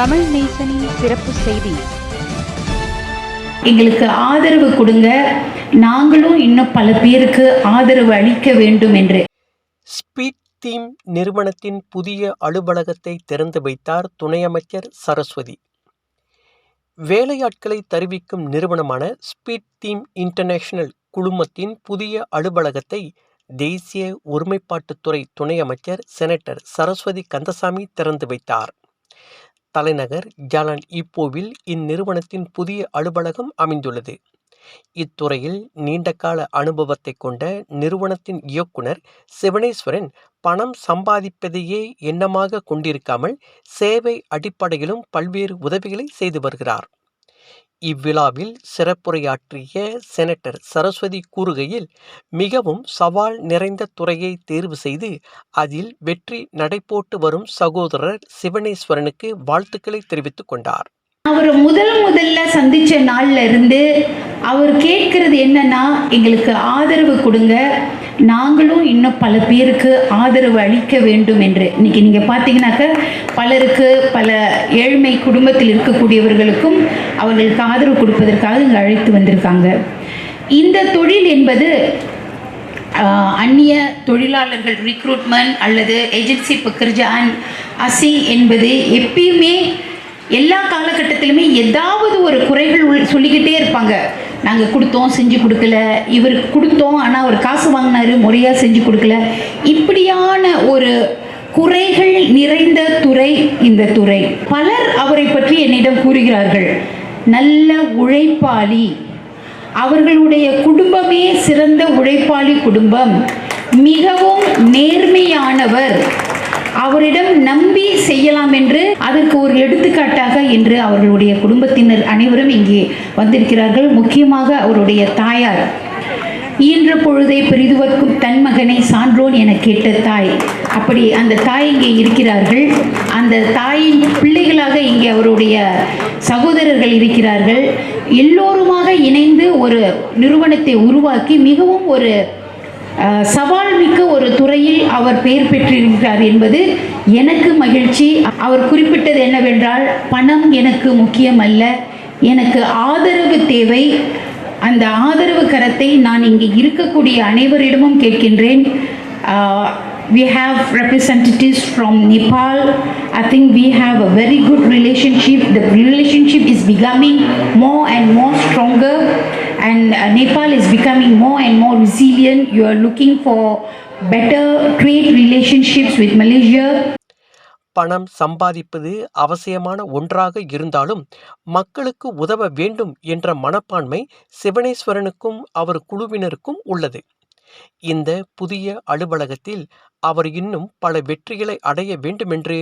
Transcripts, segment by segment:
தமிழ் நேசனின் சிறப்பு செய்தி. எங்களுக்கு ஆதரவு கொடுங்க. நாங்களும் இன்னும் பல பேருக்கு ஆதரவு அளிக்க வேண்டும் என்று. ஸ்பீட் தீம் நிறுவனத்தின் புதிய அலுவலகத்தை திறந்து வைத்தார் துணை அமைச்சர் சரஸ்வதி. வேலையாட்களை தருவிக்கும் நிறுவனமான ஸ்பீட் தீம் இன்டர்நேஷனல் குழுமத்தின் புதிய அலுவலகத்தை தேசிய ஒருமைப்பாட்டுத்துறை துணை அமைச்சர் செனட்டர் சரஸ்வதி கந்தசாமி திறந்து வைத்தார். தலைநகர் ஜாலான் ஈப்போவில் இந்நிறுவனத்தின் புதிய அலுவலகம் அமைந்துள்ளது. இத்துறையில் நீண்டகால அனுபவத்தை கொண்ட நிறுவனத்தின் இயக்குனர் சிவனேஸ்வரன் பணம் சம்பாதிப்பதையே எண்ணமாக கொண்டிருக்காமல் சேவை அடிப்படையிலும் பல்வேறு உதவிகளை செய்து வருகிறார். இவ்விழாவில் சிறப்புரையாற்றிய செனட்டர் சரஸ்வதி கூறுகையில் மிகவும் சவால் நிறைந்த துறையை தேர்வு செய்து அதில் வெற்றி நடைபோட்டு வரும் சகோதரர் சிவனேஸ்வரனுக்கு வாழ்த்துக்களை தெரிவித்துக் கொண்டார். அவரை முதல் முதல்ல சந்திச்ச நாள்ல இருந்து அவர் கேட்கறது என்னன்னா எங்களுக்கு ஆதரவு கொடுங்க. நாங்களும் இன்னும் பல பேருக்கு ஆதரவு அளிக்க வேண்டும் என்று. இன்னைக்கு நீங்க பார்த்தீங்கன்னாக்க பலருக்கு பல ஏழ்மை குடும்பத்தில் இருக்கக்கூடியவர்களுக்கும் அவர்களுக்கு ஆதரவு கொடுப்பதற்காக இங்கே அழைத்து வந்திருக்காங்க. இந்த தொழில் என்பது அந்நிய தொழிலாளர்கள் ரிக்ரூட்மெண்ட் அல்லது ஏஜென்சி பக்கர்ஜான் அசி என்பது எப்பயுமே எல்லா ஏதாவது ஒரு குறைகள் உள் சொல்லிக்கிட்டே இருப்பாங்க. நாங்கள் கொடுத்தோம் செஞ்சு கொடுக்கல. இவருக்கு கொடுத்தோம் ஆனால் அவர் காசு வாங்கினாரு முறையாக செஞ்சு கொடுக்கல. இப்படியான ஒரு குறைகள் நிறைந்த துறை இந்த துறை. பலர் அவரை பற்றி என்னிடம் கூறுகிறார்கள். நல்ல உழைப்பாளி. அவர்களுடைய குடும்பமே சிறந்த உழைப்பாளி குடும்பம். மிகவும் நேர்மையானவர். அவரிடம் நம்பி செய்யலாம் என்று அதற்கு ஒரு எடுத்துக்காட்டாக என்று அவர்களுடைய குடும்பத்தினர் அனைவரும் இங்கே வந்திருக்கிறார்கள். முக்கியமாக அவருடைய தாயார். இயன்ற பொழுதை பெரிதுவர்க்கும் தன் மகனை சான்றோன் என கேட்ட தாய். அப்படி அந்த தாய் இங்கே இருக்கிறார்கள். அந்த தாயின் பிள்ளைகளாக இங்கே அவருடைய சகோதரர்கள் இருக்கிறார்கள். எல்லோருமாக இணைந்து ஒரு நிறுவனத்தை உருவாக்கி மிகவும் ஒரு சவால் மிக்க ஒரு துறையில் அவர் பெயர் பெற்றிருக்கிறார் என்பது எனக்கு மகிழ்ச்சி. அவர் குறிப்பிட்டது என்னவென்றால் பணம் எனக்கு முக்கியமல்ல. எனக்கு ஆதரவு தேவை. அந்த ஆதரவு கரத்தை நான் இங்கே இருக்கக்கூடிய அனைவரிடமும் கேட்கின்றேன். Uh, we have representatives from Nepal. I think we have a very good relationship. The relationship is becoming more and more stronger, and uh, Nepal is becoming more and more resilient. You are looking for better trade relationships with Malaysia. பணம் சம்பாதிப்பது அவசியமான ஒன்றாக இருந்தாலும் மக்களுக்கு உதவ வேண்டும் என்ற மனப்பான்மை சிவனேஸ்வரனுக்கும் அவர் குழுவினருக்கும் உள்ளது இந்த புதிய அலுவலகத்தில் அவர் இன்னும் பல வெற்றிகளை அடைய வேண்டுமென்று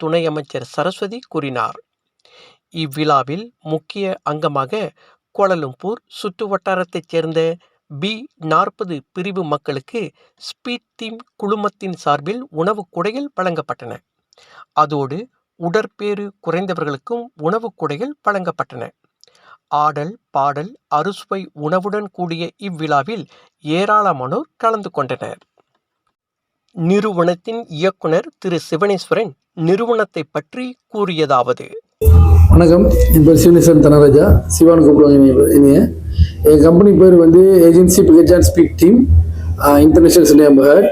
துணை அமைச்சர் சரஸ்வதி கூறினார் இவ்விழாவில் முக்கிய அங்கமாக கோலலும்பூர் சுற்று வட்டாரத்தைச் சேர்ந்த பி நாற்பது பிரிவு மக்களுக்கு ஸ்பீட் தீம் குழுமத்தின் சார்பில் உணவுக் குடைகள் வழங்கப்பட்டன. அதோடு உடற்பேறு குறைந்தவர்களுக்கும் உணவுக் குடைகள் வழங்கப்பட்டன. ஆடல் பாடல் அறுசுவை உணவுடன் கூடிய இவ்விழாவில் ஏராளமானோர் கலந்து கொண்டனர். நிறுவனத்தின் இயக்குனர் திரு சிவனேஸ்வரன் நிறுவனத்தை பற்றி கூறியதாவது வணக்கம். என் பேர் சிவனேஸ்வரன் தனராஜா. சிவான் கூப்பிடுவாங்க இனிய என் கம்பெனி பேர் வந்து ஏஜென்சி பிகேஜ் அண்ட் ஸ்பீக் டீம் இன்டர்நேஷனல் சிலியம்பகர்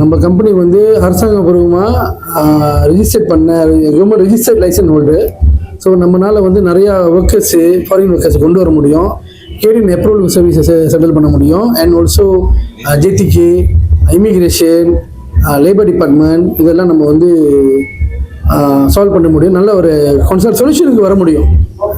நம்ம கம்பெனி வந்து அரசாங்கபூர்வமாக ரிஜிஸ்டர் பண்ண government registered license hold so நம்மளால் வந்து நிறையா ஒர்க்கர்ஸு ஃபாரின் ஒர்க்கர்ஸ் கொண்டு வர முடியும். கேடின் அப்ரூவல் சர்வீசஸை செட்டில் பண்ண முடியும். And also JDK immigration labour department இதெல்லாம் நம்ம வந்து சால்வ் பண்ண முடியும். நல்ல ஒரு கன்சல்ட் சொல்யூஷனுக்கு வர முடியும்.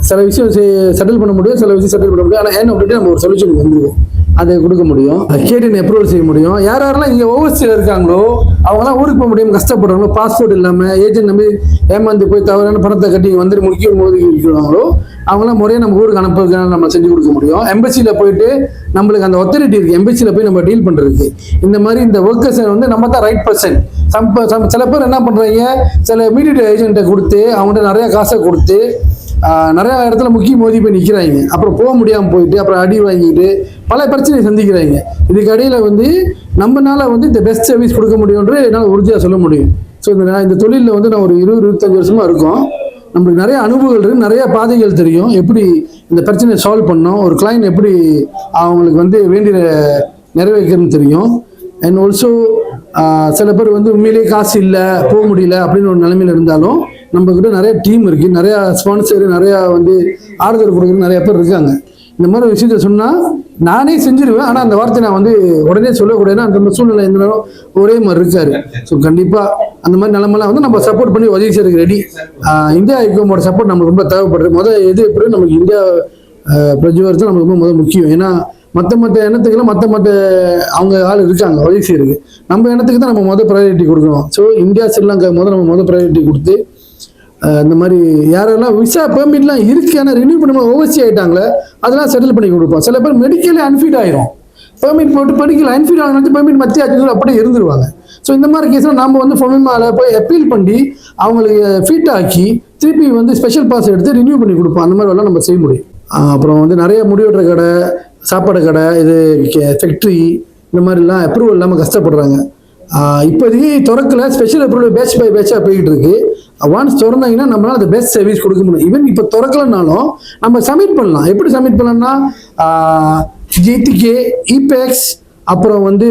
சில விஷயம் செட்டில் பண்ண முடியும் சில விஷயம் செட்டில் பண்ண முடியும். ஆனால் ஏன் அப்படின்ட்டு நம்ம ஒரு சொல்யூஷனுக்கு வந்துடுவோம் அதை கொடுக்க முடியும். கேடின் அப்ரூவல் செய்ய முடியும். யார் யாரெல்லாம் இங்கே ஓவர்சீல இருக்காங்களோ அவங்களாம் ஊருக்கு போக முடியும் கஷ்டப்படுறாங்களோ பாஸ்போர்ட் இல்லாமல் ஏஜென்ட் நம்பி ஏமாந்து போய் தவறான பணத்தை கட்டி வந்துட்டு முடிக்கும் போது இருக்கிறாங்களோ அவங்களாம் முறையாக நம்ம ஊருக்கு அனுப்புறதுக்கான நம்ம செஞ்சு கொடுக்க முடியும். எம்பசியில் போயிட்டு நம்மளுக்கு அந்த ஒத்தரிட்டி இருக்குது எம்பசியில் போய் நம்ம டீல் பண்ணுறதுக்கு இந்த மாதிரி இந்த ஒர்க்கர்ஸை வந்து நம்ம தான் ரைட் பர்சன் சம் சில பேர் என்ன பண்ணுறாங்க சில மீடியட் ஏஜென்ட்டை கொடுத்து அவங்கள்ட்ட நிறைய காசை கொடுத்து நிறைய இடத்துல முக்கிய மோதி போய் நிற்கிறாங்க அப்புறம் போக முடியாமல் போயிட்டு அப்புறம் அடி வாங்கிட்டு பல பிரச்சனையை சந்திக்கிறாங்க. இதுக்கு அடியில் வந்து நம்மனால வந்து இந்த பெஸ்ட் சர்வீஸ் கொடுக்க முடியும்ன்ற என்னால் உறுதியாக சொல்ல முடியும். ஸோ இந்த நான் இந்த தொழிலில் வந்து நான் ஒரு இருபது இருபத்தஞ்சு வருஷமா இருக்கோம். நம்மளுக்கு நிறைய அனுபவங்கள் இருக்கு நிறைய பாதைகள் தெரியும். எப்படி இந்த பிரச்சனையை சால்வ் பண்ணோம் ஒரு கிளைண்ட் எப்படி அவங்களுக்கு வந்து வேண்டிய நிறைவேற்கணும்னு தெரியும். அண்ட் ஆல்சோ சில பேர் வந்து உண்மையிலேயே காசு இல்லை போக முடியல அப்படின்னு ஒரு நிலைமையில் இருந்தாலும் நம்ம கிட்ட நிறைய டீம் இருக்கு. நிறைய ஸ்பான்சர் நிறைய வந்து ஆறுதல் கொடுக்குற நிறைய பேர் இருக்காங்க. இந்த மாதிரி விஷயத்த சொன்னா நானே செஞ்சிருவேன். ஆனா அந்த வார்த்தை நான் வந்து உடனே சொல்லக்கூடாதுன்னா அந்த சூழ்நிலை எந்த நேரம் ஒரே மாதிரி இருக்காரு. ஸோ கண்டிப்பா அந்த மாதிரி நிலமெல்லாம் வந்து நம்ம சப்போர்ட் பண்ணி உதவி செய்யறதுக்கு ரெடி இந்தியா ஐக்கோமோட சப்போர்ட் நமக்கு ரொம்ப தேவைப்படுது. முதல் எது எப்படி நமக்கு இந்தியா பிரஜுவர்ஸ் நமக்கு ரொம்ப முதல் முக்கியம். ஏன்னா மற்ற மற்ற எண்ணத்துக்கெல்லாம் மற்ற மற்ற அவங்க ஆள் இருக்காங்க உதவி செய்யறதுக்கு. நம்ம எண்ணத்துக்கு தான் நம்ம முதல் ப்ரையாரிட்டி கொடுக்கணும். ஸோ இந்தியா ஸ்ரீலங்கா முதல் நம்ம முதல் ப்ரையாரிட்டி கொடுத்து இந்த மாதிரி யாரெல்லாம் விசா பெர்மிட்லாம் இருக்கு ஆனால் ரினியூ பண்ண ஓவர்சி ஆகிட்டாங்களே அதெல்லாம் செட்டில் பண்ணி கொடுப்போம். சில பேர் மெடிக்கலே அன்ஃபிட் ஆயிரும். பெர்மிட் போட்டு படிக்கல அன்ஃபிட் ஆகணும் பெர்மிட் மத்திய ஆச்சு அப்படியே இருந்துருவாங்க. ஸோ இந்த மாதிரி கேஸில் நம்ம வந்து ஃபொமிமால போய் அப்பீல் பண்ணி அவங்களுக்கு ஃபீட் ஆக்கி திருப்பி வந்து ஸ்பெஷல் பாஸ் எடுத்து ரினியூ பண்ணி கொடுப்போம். அந்த மாதிரி எல்லாம் நம்ம செய்ய முடியும். அப்புறம் வந்து நிறைய முடிவெட்டுற கடை சாப்பாடு கடை இது ஃபேக்ட்ரி இந்த மாதிரிலாம் அப்ரூவல் இல்லாமல் கஷ்டப்படுறாங்க. இப்போதைக்கு திறக்கல ஸ்பெஷல் அப்ரூவல் பேட்ச் பை பேட்சாக போய்கிட்டு இருக்கு. ஒன்ஸ் திறந்தாங்கன்னா நம்மளால அந்த பெஸ்ட் சர்வீஸ் கொடுக்க முடியும். ஈவன் இப்போ திறக்கலனாலும் நம்ம சப்மிட் பண்ணலாம். எப்படி சப்மிட் பண்ணலாம்னா ஜேடிகே இபேக்ஸ் அப்புறம் வந்து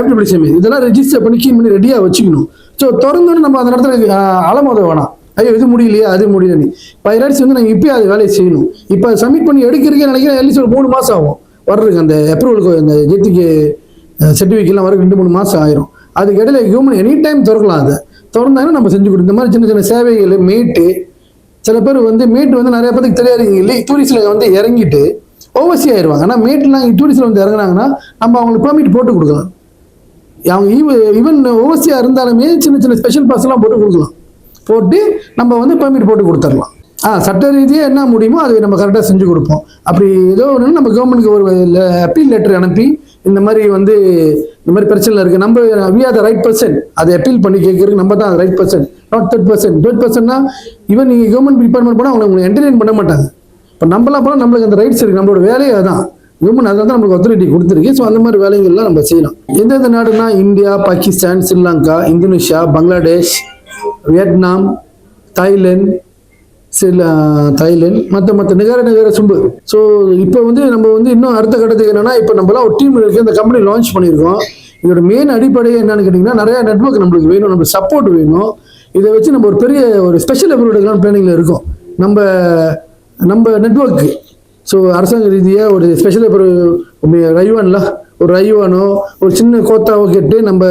ஆப்டிபிளிசம் இதெல்லாம் ரெஜிஸ்டர் பண்ணி கீன் பண்ணி ரெடியாக வச்சுக்கணும். ஸோ திறந்தோன்னு நம்ம அந்த இடத்துல அலமோத வேணாம். ஐயோ இது முடியலையா அது முடியல நீ. பயிராட்சி வந்து நாங்கள் இப்போயே அது வேலையை செய்யணும். இப்போ சப்மிட் பண்ணி எடுக்கிறதுக்கே நினைக்கிறேன் அட்லீஸ்ட் ஒரு மூணு மாதம் ஆகும். வர்றதுக்கு அந்த அப்ரூவலுக்கு அந்த ஜேடிகே சர்டிஃபிகேட்லாம் வர ரெண்டு மூணு மாதம் ஆயிரும். அதுக்கு இடையில ஹியூமன் எனி டைம் திறக்கலாம் அதை. திறந்தாங்கன்னா நம்ம செஞ்சு கொடுக்கும் இந்த மாதிரி சின்ன சின்ன சேவைகள் மேட்டு சில பேர் வந்து மீட் வந்து நிறைய பேருக்கு தெரியாது இல்லை. டூரிஸ்டில் வந்து இறங்கிட்டு ஓவர்சி ஆயிடுவாங்க ஆனால் மேட்லாம் டூரிஸ்டில் வந்து இறங்குனாங்கன்னா நம்ம அவங்களுக்கு பெர்மிட் போட்டு கொடுக்கலாம். அவங்க ஈவன் ஓவர்சியாக இருந்தாலுமே சின்ன சின்ன ஸ்பெஷல் பாஸ்லாம் போட்டு கொடுக்கலாம். போட்டு நம்ம வந்து பெர்மிட் போட்டு கொடுத்துடலாம். ஆ சட்ட ரீதியாக என்ன முடியுமோ அதை நம்ம கரெக்டாக செஞ்சு கொடுப்போம். அப்படி ஏதோ ஒன்று நம்ம கவர்மெண்ட்டுக்கு ஒரு அப்பீல் லெட்டர் அனுப்பி இந்த மாதிரி வந்து இந்த மாதிரி பிரச்சனை இருக்குது நம்ம we are the right person அதை அப்பீல் பண்ணி கேட்கறதுக்கு நம்ம தான் right person not third person third பர்சன்னா even நீங்கள் கவர்மெண்ட் டிபார்ட்மெண்ட் போனால் அவங்க உங்களுக்கு என்டர்டெயின் பண்ண மாட்டாங்க. இப்போ நம்மளாம் போனால் நம்மளுக்கு அந்த ரைட்ஸ் இருக்குது நம்மளோட வேலையே அதான். கவர்மெண்ட் அதில் தான் நம்மளுக்கு அத்தாரிட்டி கொடுத்துருக்கு. ஸோ அந்த மாதிரி வேலைகள்லாம் நம்ம செய்யலாம். எந்தெந்த நாடுனா India Pakistan Sri Lanka Indonesia Bangladesh Vietnam Thailand சில தைலன் மற்ற மற்ற நிகர நிகர சும்பு. ஸோ இப்போ வந்து நம்ம வந்து இன்னும் அடுத்த கட்டத்துக்கு என்னன்னா இப்போ நம்மளாம் ஒரு டீம் இருக்கு இந்த கம்பெனி லான்ச் பண்ணியிருக்கோம். இதோட மெயின் அடிப்படையே என்னன்னு கேட்டிங்கன்னா நிறைய நெட்வொர்க் நம்மளுக்கு வேணும் நம்ம சப்போர்ட் வேணும். இதை வச்சு நம்ம ஒரு பெரிய ஒரு ஸ்பெஷல் எஃபர்ட் எடுக்கலாம் பிளானிங்கில் இருக்கும். நம்ம நம்ம நெட்வொர்க்கு ஸோ அரசாங்க ரீதியாக ஒரு ஸ்பெஷல் ஒரு ரைவான்ல ஒரு ரைவானோ ஒரு சின்ன கோத்தாவோ கேட்டு நம்ம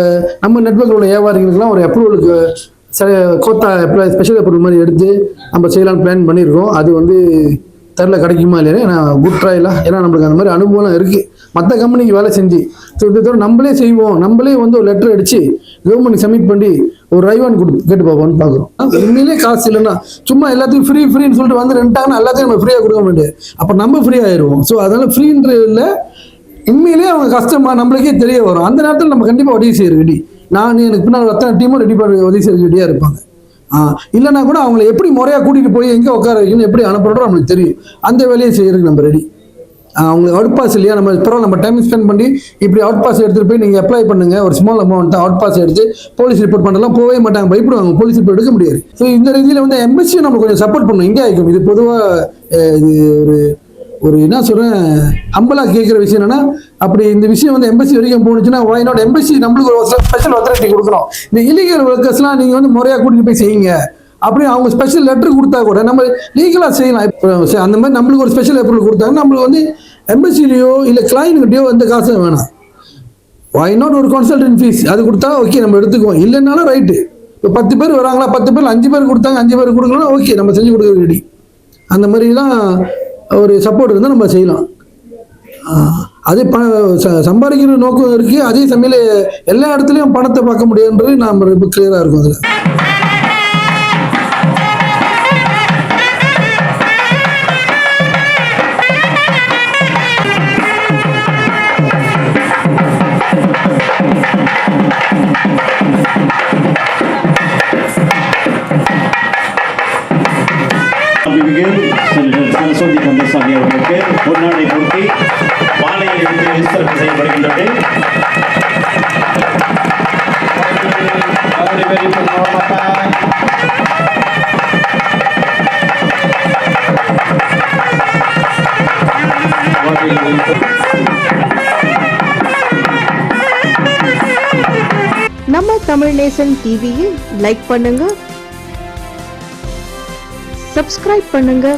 நம்ம நெட்வொர்க்கோட வியாபாரிகளுக்கெல்லாம் ஒரு அப்ரூவலுக்கு ச கோத்தா ஸ்பெஷல் அப்ரூவல் மாதிரி எடுத்து நம்ம செய்யலாம்னு பிளான் பண்ணியிருக்கோம். அது வந்து தெரில கிடைக்குமா இல்லையா? ஏன்னா குட் ட்ரைலாம் ஏன்னா நம்மளுக்கு அந்த மாதிரி அனுபவம்லாம் இருக்குது மற்ற கம்பெனிக்கு வேலை செஞ்சு ஸோ இதை தவிர நம்மளே செய்வோம். நம்மளே வந்து ஒரு லெட்டர் அடித்து கவர்மெண்ட் சப்மிட் பண்ணி ஒரு ரைவான் கொடு கேட்டு பார்ப்போம்னு பார்க்குறோம். உண்மையிலே காசு இல்லைன்னா சும்மா எல்லாத்தையும் ஃப்ரீ ஃப்ரீன்னு சொல்லிட்டு வந்து ரெண்டாங்கன்னா எல்லாத்தையும் நம்ம ஃப்ரீயாக கொடுக்க முடியாது அப்போ நம்ம ஃப்ரீ ஆயிடுவோம் ஸோ அதனால் ஃப்ரீன்ற இல்லை. உண்மையிலேயே அவங்க கஷ்டமாக நம்மளுக்கே தெரிய வரும். அந்த நேரத்தில் நம்ம கண்டிப்பாக உதவி செய்யறோம் நான் எனக்கு பின்னால் அத்தனை டீமும் ரெடி பண்ணி உதவி செய்ய ரெடியாக இருப்பாங்க. ஆ இல்லைன்னா கூட அவங்களை எப்படி முறையாக கூட்டிகிட்டு போய் எங்கே உட்கார வைக்கணும் எப்படி அனுப்புறோம் நம்மளுக்கு தெரியும். அந்த வேலையை செய்யறதுக்கு நம்ம ரெடி அவங்களுக்கு அவுட் பாஸ் இல்லையா நம்ம பரவாயில்ல நம்ம டைம் ஸ்பெண்ட் பண்ணி இப்படி அவுட் பாஸ் எடுத்துகிட்டு போய் நீங்கள் அப்ளை பண்ணுங்க. ஒரு ஸ்மால் அமௌண்ட் அவுட் பாஸ் எடுத்து போலீஸ் ரிப்போர்ட் பண்ணலாம் போகவே மாட்டாங்க பயப்படுவாங்க. போலீஸ் ரிப்போர்ட் எடுக்க முடியாது. ஸோ இந்த ரீதியில் வந்து எம்பசியும் நம்ம கொஞ்சம் சப்போர்ட் பண்ணணும். இந்தியா ஐக்கம் இது பொதுவாக இது ஒரு ஒரு என்ன சொல்கிறேன் அம்பலா கேட்குற விஷயம் என்னன்னா அப்படி இந்த விஷயம் வந்து எம்பசி வரைக்கும் போணுச்சுன்னா என்னோட எம்பசி நம்மளுக்கு ஒரு ஸ்பெஷல் அத்தாரிட்டி கொடுக்கணும். இந்த இல்லீகல் ஒர்க்கர்ஸ்லாம் நீங்கள் வந்து முறையாக கூட்டிகிட்டு போய் செய்யுங்க. அப்படி அவங்க ஸ்பெஷல் லெட்டர் கொடுத்தா கூட நம்ம லீகலாக செய்யலாம். இப்போ அந்த மாதிரி நம்மளுக்கு ஒரு ஸ்பெஷல் அப்ரூவல் கொடுத்தாங்க நம்மளுக்கு வந்து எம்பசிலையோ இல்லை கிளைண்ட்கிட்டயோ எந்த காசும் வேணாம். வாய் நாட் ஒரு கன்சல்டன்ட் ஃபீஸ் அது கொடுத்தா ஓகே நம்ம எடுத்துக்குவோம். இல்லைன்னாலும் ரைட்டு இப்போ பத்து பேர் வராங்களா பத்து பேர் அஞ்சு பேர் கொடுத்தாங்க அஞ்சு பேர் கொடுக்கலாம் ஓகே நம்ம செஞ்சு கொடுக்க ரெடி அந்த மாதிரிலாம் ஒரு சப்போர்ட் இருந்தால் நம்ம செய்யலாம். அதே ப சம்பாதிக்கிற நோக்கம் இருக்குது அதே சமயம் எல்லா இடத்துலையும் பணத்தை பார்க்க முடியுன்றது நாம் ரொம்ப கிளியராக இருக்கும் அதில். Thank you. முசோதி கந்தசாமி அவர்களுக்கு பொன்னாடை பூர்த்தி மாலையை எடுத்து விஸ்தரப்பு செய்யப்படுகின்றது. நம்ம தமிழ் நேசன் டிவியில் லைக் பண்ணுங்க சப்ஸ்கிரைப் பண்ணுங்க.